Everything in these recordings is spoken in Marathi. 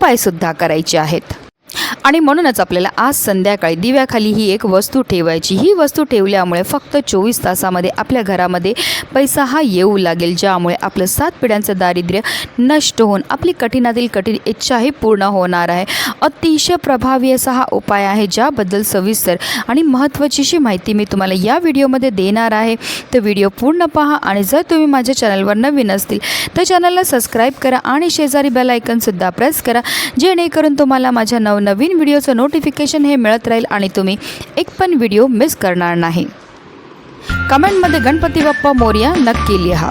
उपायसुद्धा करायचे आहेत. आणि म्हणूनच आपल्याला आज संध्याकाळी दिव्याखाली ही एक वस्तू ठेवायची. ही वस्तू ठेवल्यामुळे फक्त चोवीस तासामध्ये आपल्या घरामध्ये पैसा हा येऊ लागेल ज्यामुळे आपलं सात पिढ्यांचं दारिद्र्य नष्ट होऊन आपली कठीणातील कठीण इच्छाही पूर्ण होणार आहे. अतिशय प्रभावी असा हा उपाय आहे ज्याबद्दल सविस्तर आणि महत्त्वाचीशी माहिती मी तुम्हाला या व्हिडिओमध्ये देणार आहे. तर व्हिडिओ पूर्ण पहा आणि जर तुम्ही माझ्या चॅनलवर नवीन असतील तर चॅनलला सबस्क्राईब करा आणि शेजारी बेल आयकनसुद्धा प्रेस करा जेणेकरून तुम्हाला माझ्या नवनवीन व्हिडिओचं नोटिफिकेशन हे मिळत राहील आणि तुम्ही एक पण व्हिडिओ मिस करणार नाही. कमेंटमध्ये गणपती बाप्पा मोर्या नक्की लिहा.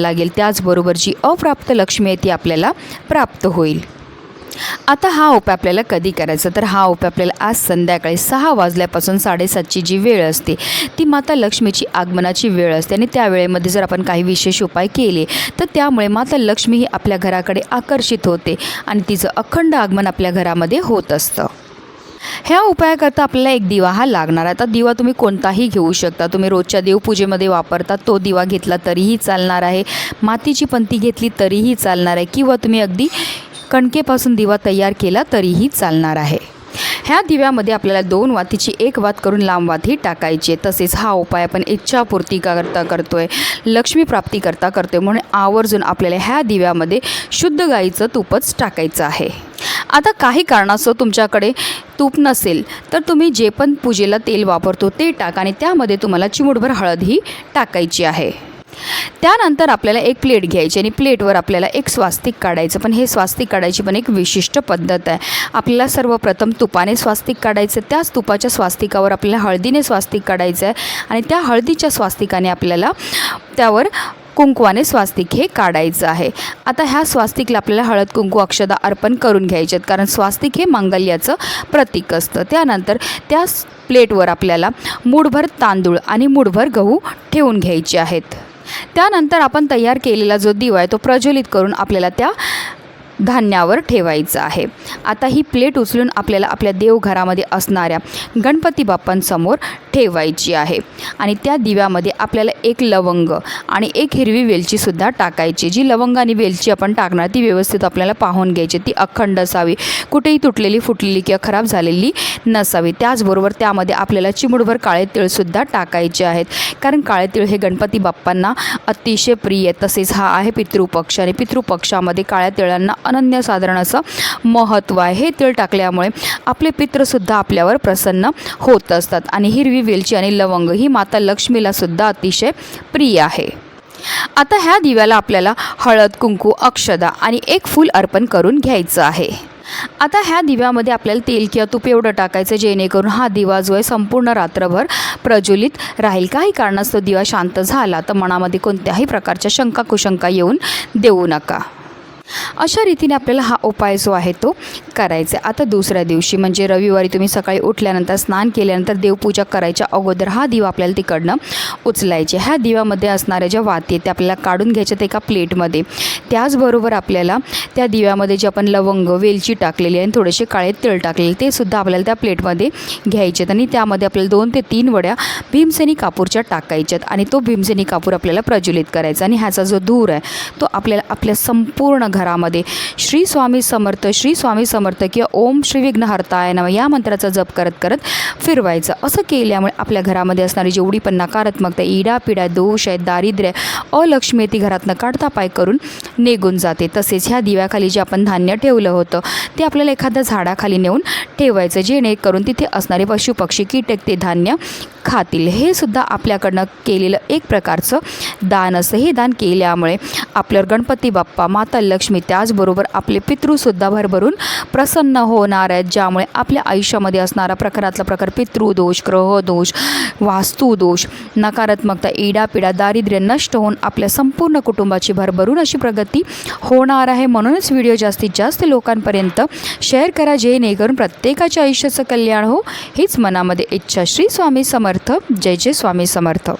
करायला लागेल. त्याचबरोबर जी अप्राप्त लक्ष्मी आहे ती आपल्याला प्राप्त होईल. आता हा उपाय आपल्याला कधी करायचा? तर हा उपाय आपल्याला आज संध्याकाळी सहा वाजल्यापासून साडेसातची जी वेळ असते ती माता लक्ष्मीची आगमनाची वेळ असते. आणि त्या वेळेमध्ये जर आपण काही विशेष उपाय केले तर त्यामुळे माता लक्ष्मी ही आपल्या घराकडे आकर्षित होते आणि तिचं अखंड आगमन आपल्या घरामध्ये होत असतं. ह्या उपायाकरता आपल्याला एक दिवा हा लागणार आहे. आता दिवा तुम्ही कोणताही घेऊ शकता. तुम्ही रोजच्या देवपूजेमध्ये वापरता तो दिवा घेतला तरीही चालणार आहे. मातीची पंती घेतली तरीही चालणार आहे. किंवा तुम्ही अगदी कणकेपासून दिवा तयार केला तरीही चालणार आहे. ह्या दिव्यामध्ये आपल्याला दोन वातीची एक वात करून लांब वातही टाकायची आहे. तसेच हा उपाय आपण इच्छापूर्ती करता करतो लक्ष्मी प्राप्ती करता आहे म्हणून आवर्जून आपल्याला ह्या दिव्यामध्ये शुद्ध गाईचं तूपच टाकायचं आहे. आता काही कारणास्तव तुमच्याकडे तूप नसेल तर तुम्ही जे पण पूजेला तेल वापरतो ते टाका आणि त्यामध्ये तुम्हाला चिमूटभर हळदही टाकायची आहे. त्यानंतर आपल्याला एक प्लेट घ्यायची आणि प्लेटवर आपल्याला एक स्वास्तिक काढायचं पण हे स्वास्तिक काढायची पण एक विशिष्ट पद्धत आहे. आपल्याला सर्वप्रथम तुपाने स्वास्तिक काढायचं त्याच तुपाच्या स्वास्तिकावर आपल्याला हळदीने स्वास्तिक काढायचं आहे आणि त्या हळदीच्या स्वास्तिकाने आपल्याला त्यावर कुंकवाने स्वास्तिक हे काढायचं आहे. आता ह्या स्वास्तिकला आपल्याला हळद कुंकू अक्षदा अर्पण करून घ्यायचे आहेत. कारण स्वास्तिक हे मांगल्याचं प्रतीक असतं. त्यानंतर त्या प्लेटवर आपल्याला मूठभर तांदूळ आणि मूठभर गहू ठेवून घ्यायचे आहेत. त्यानंतर आपण तयार केलेला जो दिवा आहे तो प्रज्वलित करून आपल्याला त्या धान्यावर ठेवायचं आहे. आता ही प्लेट उचलून आपल्याला आपल्या देवघरामध्ये असणाऱ्या गणपती बाप्पांसमोर ठेवायची आहे. आणि त्या दिव्यामध्ये आपल्याला एक लवंग आणि एक हिरवी वेलचीसुद्धा टाकायची. जी लवंग आणि वेलची आपण टाकणार ती व्यवस्थित आपल्याला पाहून घ्यायची. ती अखंड असावी. कुठेही तुटलेली फुटलेली किंवा खराब झालेली नसावी. त्याचबरोबर त्यामध्ये आपल्याला चिमुडभर काळे तिळसुद्धा टाकायचे आहेत. कारण काळे तिळ हे गणपती बाप्पांना अतिशय प्रिय आहे. तसेच हा आहे पितृपक्ष. आणि पितृपक्षामध्ये काळ्या तिळांना अनन्यसाधारण असं महत्त्व आहे. हे तेल टाकल्यामुळे आपले पित्रसुद्धा आपल्यावर प्रसन्न होत असतात. आणि हिरवी वेलची आणि लवंग ही माता लक्ष्मीलासुद्धा अतिशय प्रिय आहे. आता ह्या दिव्याला आपल्याला हळद कुंकू अक्षदा आणि एक फूल अर्पण करून घ्यायचं आहे. आता ह्या दिव्यामध्ये आपल्याला तेल किंवा तूप एवढं टाकायचं जेणेकरून हा दिवा जो आहे संपूर्ण रात्रभर प्रज्वलित राहील. काही कारणास्तव दिवा शांत झाला तर मनामध्ये कोणत्याही प्रकारच्या शंका कुशंका येऊन देऊ नका. अशा रीतीने आपल्याला हा उपाय जो आहे तो करायचा आहे. आता दुसऱ्या दिवशी म्हणजे रविवारी तुम्ही सकाळी उठल्यानंतर स्नान केल्यानंतर देवपूजा करायच्या अगोदर हा दिवा आपल्याला तिकडनं उचलायचे. ह्या दिव्यामध्ये असणाऱ्या ज्या वाती आहेत त्या आपल्याला काढून घ्यायच्यात एका प्लेटमध्ये. त्याचबरोबर आपल्याला त्या दिव्यामध्ये जे आपण लवंग वेलची टाकलेली आहे आणि थोडेसे काळे तिळ टाकलेले ते सुद्धा आपल्याला त्या प्लेटमध्ये घ्यायचे आहेत. आणि त्यामध्ये आपल्याला दोन ते तीन वड्या भीमसेनी कापूरच्या टाकायच्यात आणि तो भीमसेनी कापूर आपल्याला प्रज्वलित करायचा आणि ह्याचा जो धूर आहे तो आपल्याला आपल्या संपूर्ण घरामध्ये. श्री स्वामी समर्थ श्री स्वामी समर्थ किंवा ओम श्री विघ्नहर्ताय नम. या मंत्राचा जप करत करत फिरवायचं. असं केल्यामुळे आपल्या घरामध्ये असणारी जेवढी पण नकारात्मकता इडा पिडा दोष आहे दारिद्र्य अलक्ष्मी ती घरातनं काढता पाय करून निघून जाते. तसेच ह्या दिव्याखाली जे आपण धान्य ठेवलं होतं ते आपल्याला एखाद्या झाडाखाली नेऊन ठेवायचं जेणेकरून तिथे असणारे पशुपक्षी कीटक ते धान्य खातील. हे सुद्धा आपल्याकडनं केलेलं एक प्रकारचं दान असं हे दान केल्यामुळे आपल्यावर गणपती बाप्पा माता लक्ष्मी लक्ष्मी. त्याचबरोबर आपले पितृसुद्धा भरभरून प्रसन्न होणार आहेत. ज्यामुळे आपल्या आयुष्यामध्ये असणारा प्रकारातला प्रकार पितृदोष ग्रहदोष वास्तुदोष नकारात्मकता इडापिडा दारिद्र्य नष्ट होऊन आपल्या संपूर्ण कुटुंबाची भरभरून अशी प्रगती होणार आहे. म्हणूनच व्हिडिओ जास्तीत जास्त लोकांपर्यंत शेअर करा. जेणेकरून प्रत्येकाच्या आयुष्याचं कल्याण हो. हीच मनामध्ये इच्छा. श्री स्वामी समर्थ. जय जय स्वामी समर्थ.